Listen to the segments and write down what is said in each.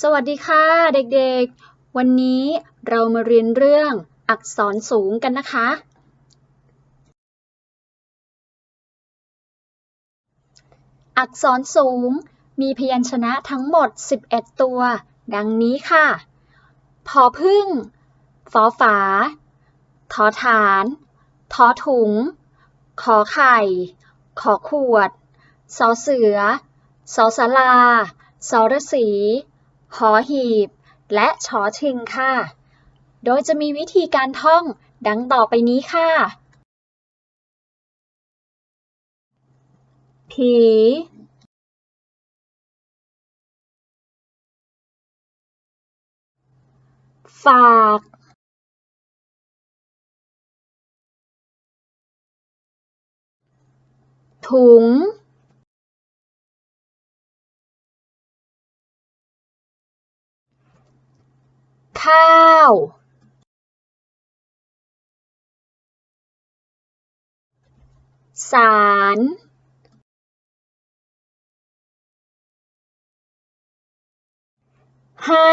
สวัสดีค่ะเด็กๆ วันนี้เรามาเรียนเรื่องอักษรสูงกันนะคะ อักษรสูงมีพยัญชนะทั้งหมด 11 ตัว ดังนี้ค่ะ พอพึ่งฟอฝา ทอฐาน ทอถุง ขอไข่ ขอขวด สอเสือ สอสาราสอรสี หอหีบ และชอชิงค่ะ โดยจะมีวิธีการท่องดังต่อไปนี้ค่ะ ผี ฝาก ถุง ข้าวสารให้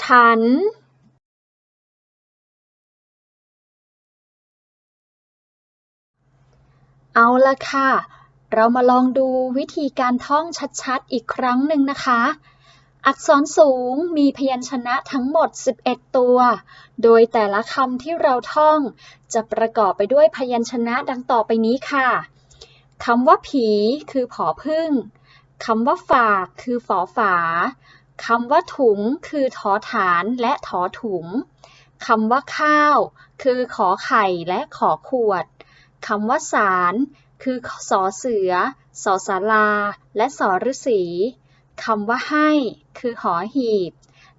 ฉัน เอาละค่ะ เรามาลองดูวิธีการท่องชัดๆ อีกครั้งหนึ่งนะคะ อักษรสูงมีพยัญชนะทั้งหมด 11 ตัว โดยแต่ละคำที่เราท่อง จะประกอบไปด้วยพยัญชนะดังต่อไปนี้ค่ะ คำว่าผีคือผอพึ่ง คำว่าฝากคือฝอฝา คำว่าถุงคือถอฐานและถอถุง คำว่าข้าว คือขอไข่และขอขวดคำว่าสาร คือสอเสือ สอสารา และสอฤษีคำว่าให้ คือหอหีบ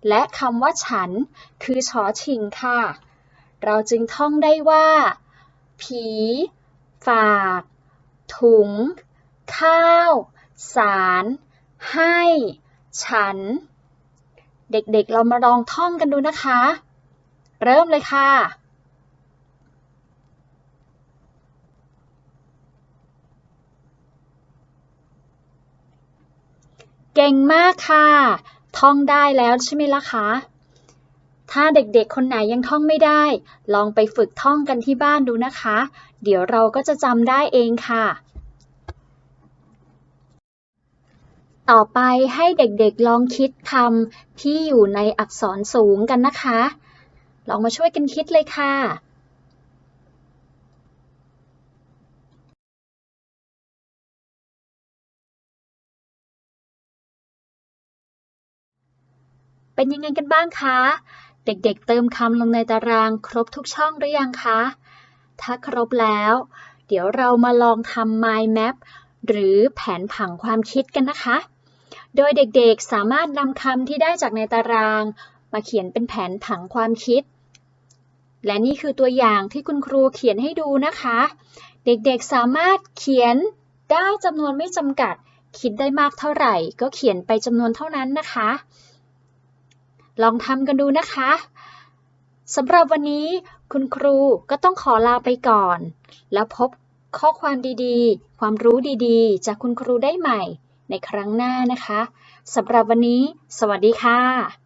และคำว่าฉัน คือชอชิงค่ะ เราจึงท่องได้ว่า ผี ฝาก ถุง ข้าว สาร ให้ ฉัน เด็กๆ เรามาลองท่องกันดูนะคะ เริ่มเลยค่ะ เก่งมากค่ะ ท่องได้แล้วใช่ไหมล่ะคะ ถ้าเด็กๆ คนไหนยังท่องไม่ได้ ลองไปฝึกท่องกันที่บ้านดูนะคะ เดี๋ยวเราก็จะจำได้เองค่ะ ต่อไปให้เด็กๆลองคิดคำที่อยู่ในอักษรสูงกันนะคะ ลองมาช่วยกันคิดเลยค่ะ เป็นยังไงกันบ้างคะ เด็กๆเติมคำลงในตารางครบทุกช่องหรือยังคะ ถ้าครบแล้ว เดี๋ยวเรามาลองทำ mind map หรือแผนผังความคิดกันนะคะ โดยเด็กๆสามารถนำคำที่ได้จากในตาราง มาเขียนเป็นแผนผังความคิด และนี่คือตัวอย่างที่คุณครูเขียนให้ดูนะคะ เด็กๆสามารถเขียนได้จำนวนไม่จำกัด คิดได้มากเท่าไหร่ ก็เขียนไปจำนวนเท่านั้นนะคะ ลองทำกันดูนะคะสำหรับวันนี้คุณครูก็ต้องขอลาไปก่อน แล้วพบข้อความดีๆ ความรู้ดีๆ จากคุณครูได้ใหม่ในครั้งหน้านะคะสำหรับวันนี้ สวัสดีค่ะ